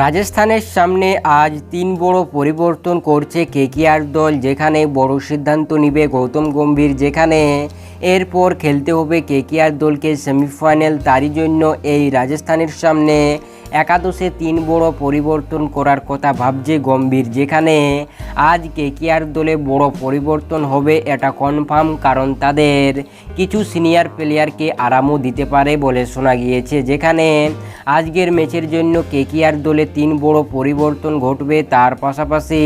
রাজস্থানের সামনে আজ তিন বড় পরিবর্তন করছে কেকিআর দল, যেখানে বড় সিদ্ধান্ত নিবে গৌতম গম্ভীর, যেখানে এরপর খেলতে হবে কেকিআর দলকে সেমিফাইনাল। তারই জন্য এই রাজস্থানের সামনে একাদশে তিন বড় পরিবর্তন করার কথা ভাবছে গম্ভীর, যেখানে আজ কেকিআর দলে বড় পরিবর্তন হবে এটা কনফার্ম কারণ তাদের কিছু সিনিয়র প্লেয়ারকে আরামও দিতে পারে বলে শোনা গিয়েছে, যেখানে আজকের ম্যাচের জন্য কেকিআর দলে তিন বড় পরিবর্তন ঘটবে তার পাশাপাশি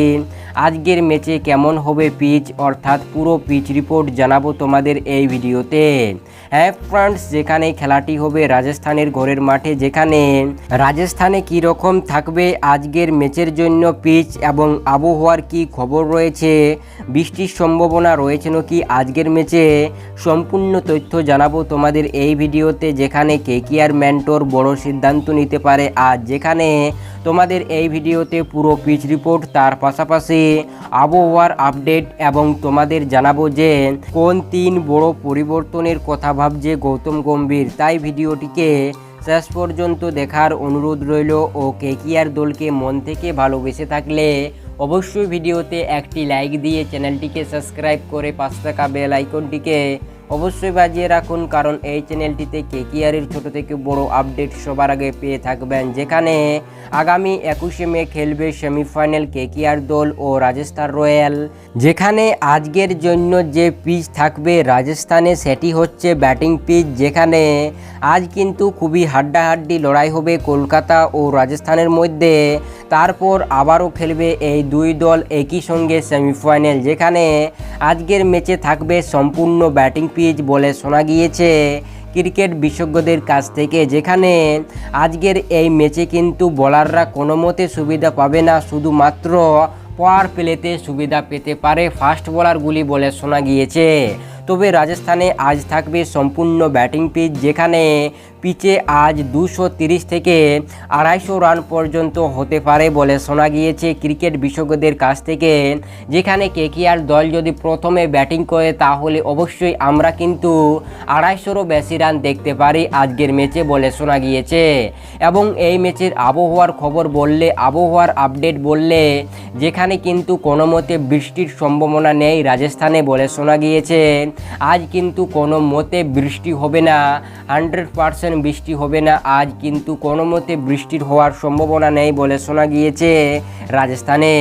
আজকের ম্যাচে কেমন হবে পিচ অর্থাৎ পুরো পিচ রিপোর্ট জানাব তোমাদের এই ভিডিওতে। হ্যাঁ ফ্রেন্ডস যেখানে খেলাটি হবে রাজস্থানের ঘরের মাঠে, যেখানে রাজস্থানে কী রকম থাকবে আজকের ম্যাচের জন্য পিচ এবং আবহাওয়ার কি খবর রয়েছে, বৃষ্টির সম্ভাবনা রয়েছে নাকি আজকের ম্যাচে, সম্পূর্ণ তথ্য জানাব তোমাদের এই ভিডিওতে, যেখানে কেকিআর ম্যান্টোর বড় সিদ্ধান্ত নিতে পারে। আজ যেখানে তোমাদের এই ভিডিওতে পুরো পিচ রিপোর্ট তার পাশাপাশি আবহাওয়ার আপডেট এবং তোমাদের জানাব যে কোন তিন বড় পরিবর্তনের কথা ভাবছে গৌতম গম্ভীর। তাই ভিডিওটিকে শেষ পর্যন্ত দেখার অনুরোধ রইল ও কেকিআর দলকে মন থেকে ভালোবেসে থাকলে অবশ্যই ভিডিওতে একটি লাইক দিয়ে চ্যানেলটিকে সাবস্ক্রাইব করে পাঁচ টাকা বেল আইকনটিকে অবশ্যই বাজিয়ে রাখুন, কারণ এই চ্যানেলটিতে কেকিআরের ছোট থেকে বড় আপডেট সবার আগে পেয়ে থাকবেন, যেখানে আগামী একুশে মে খেলবে সেমিফাইনাল কেকিআর দল ও রাজস্থান রয়্যাল, যেখানে আজকের জন্য যে পিচ থাকবে রাজস্থানে সেটি হচ্ছে ব্যাটিং পিচ, যেখানে আজ কিন্তু খুবই হাড্ডাহাড্ডি লড়াই হবে কলকাতা ও রাজস্থানের মধ্যে, তারপর আবারও খেলবে এই দুই দল একই সঙ্গে সেমিফাইনাল, যেখানে আজকের ম্যাচে থাকবে সম্পূর্ণ ব্যাটিং পিচ বলে শোনা গিয়েছে ক্রিকেট বিশেষজ্ঞদের কাছ থেকে, যেখানে আজকের এই ম্যাচে কিন্তু বোলাররা কোনো মতে সুবিধা পাবে না, শুধুমাত্র পাওয়ার প্লেতে সুবিধা পেতে পারে ফাস্ট বোলারগুলি বলে শোনা গিয়েছে। তবে রাজস্থানে আজ থাকবে সম্পূর্ণ ব্যাটিং পিচ, যেখানে পিচে আজ দুশো থেকে আড়াইশো রান পর্যন্ত হতে পারে বলে শোনা গিয়েছে ক্রিকেট বিশেষজ্ঞদের কাছ থেকে। যেখানে কেকিআর দল যদি প্রথমে ব্যাটিং করে, তাহলে অবশ্যই আমরা কিন্তু আড়াইশোরও বেশি রান দেখতে পারি আজকের ম্যাচে বলে শোনা গিয়েছে। এবং এই ম্যাচের আবহাওয়ার খবর বললে, আবহাওয়ার আপডেট বললে, যেখানে কিন্তু কোনো মতে বৃষ্টির সম্ভাবনা নেই রাজস্থানে বলে শোনা গিয়েছে। আজ কিন্তু কোনো মতে বৃষ্টি হবে না। হান্ড্রেড পারসেন্ট বৃষ্টি হবে না। আজ কিন্তু কোনো মতে বৃষ্টির হওয়ার সম্ভাবনা নেই বলে শোনা গিয়েছে। রাজস্থানে।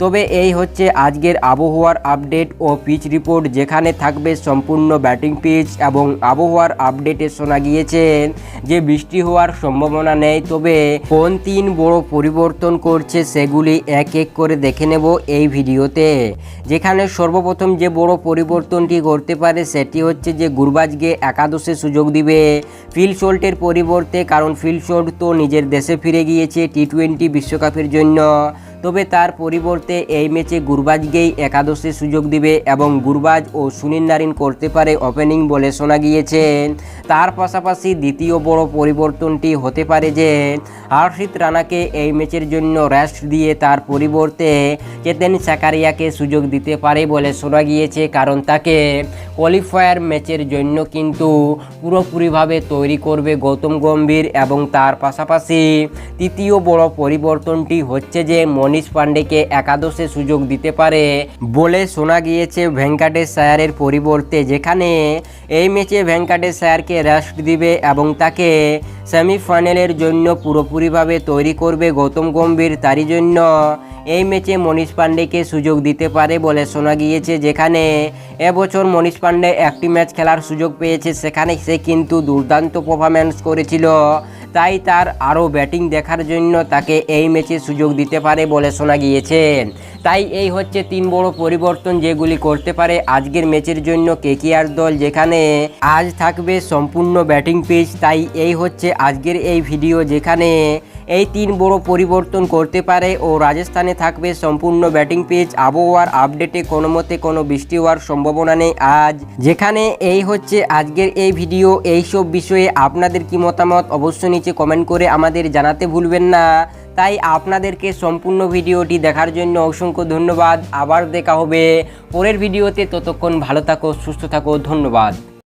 তবে এই হচ্ছে আজকের আবহাওয়ার আপডেট ও পিচ রিপোর্ট যেখানে থাকবে সম্পূর্ণ ব্যাটিং পিচ এবং আবহাওয়ার আপডেটে শোনা গিয়েছে যে বৃষ্টি হওয়ার সম্ভাবনা নেই। তবে কোন তিন বড় পরিবর্তন করছে সেগুলি এক এক করে দেখে নেব এই ভিডিওতে। যেখানে সর্বপ্রথম যে বড় পরিবর্তনটি করতে পারে সেটি হচ্ছে যে গুরবাজকে একাদশে সুযোগ দিবে। ফিল শোল্টের পরিবর্তে, কারণ ফিল শোল্ট তো নিজের দেশে ফিরে গিয়েছে টি টোয়েন্টি বিশ্বকাপের জন্য। তবে তার পরিবর্তে এই ম্যাচে গুরবাজকেই একাদশে সুযোগ দিবে এবং গুরবাজ ও সুনীল নারিন করতে পারে ওপেনিং বলে শোনা গিয়েছেন তার পাশাপাশি দ্বিতীয় বড় পরিবর্তনটি হতে পারে যে, হর্ষিত রানাকে এই ম্যাচের জন্য রেস্ট দিয়ে তার পরিবর্তে চেতেন সাকারিয়াকে সুযোগ দিতে পারে বলে শোনা গিয়েছে, কারণ তাকে কোয়ালিফায়ার ম্যাচের জন্য কিন্তু পুরোপুরিভাবে তৈরি করবে গৌতম গম্ভীর এবং তার পাশাপাশি তৃতীয় বড় পরিবর্তনটি হচ্ছে যে মনীষ পান্ডেকে একাদশে সুযোগ দিতে পারে বলে শোনা গিয়েছে ভেঙ্কাটেশ সায়ারের পরিবর্তে, যেখানে এই ম্যাচে ভেঙ্কাটেশ সায়ারকে রেস্ট দিবে এবং তাকে সেমিফাইনালের জন্য পুরোপুরিভাবে তৈরি করবে গৌতম গম্ভীর। তারই জন্য এই ম্যাচে মনীষ পান্ডেকে সুযোগ দিতে পারে বলে শোনা গিয়েছে, যেখানে এবছর মনীষ পান্ডে একটি ম্যাচ খেলার সুযোগ পেয়েছে। সেখানে সে কিন্তু দুর্দান্ত পারফরম্যান্স করেছিল। তাই তার আরও ব্যাটিং দেখার জন্য তাকে এই ম্যাচে সুযোগ দিতে পারে বলে শোনা গিয়েছে। তাই এই হচ্ছে তিন বড় পরিবর্তন যেগুলি করতে পারে আজকের ম্যাচের জন্য কেকিআর দল যেখানে আজ থাকবে সম্পূর্ণ ব্যাটিং পিচ। তাই এই হচ্ছে আজকের এই ভিডিও যেখানে এই তিন বড় পরিবর্তন করতে পারে ও রাজস্থানে থাকবে সম্পূর্ণ ব্যাটিং পিচ আবহাওয়ার আপডেটে কোনো মতে কোনো বৃষ্টি হওয়ার সম্ভাবনা নেই। আজ যেখানে এই হচ্ছে আজকের এই ভিডিও এই সব বিষয়ে আপনাদের কি মতামত অবশ্যই নিচে কমেন্ট করে আমাদের জানাতে ভুলবেন না। তাই আপনাদেরকে সম্পূর্ণ ভিডিওটি দেখার জন্য অসংখ্য ধন্যবাদ। আবার দেখা হবে। পরের ভিডিওতে ততক্ষণ ভালো থাকো, সুস্থ থাকো, ধন্যবাদ।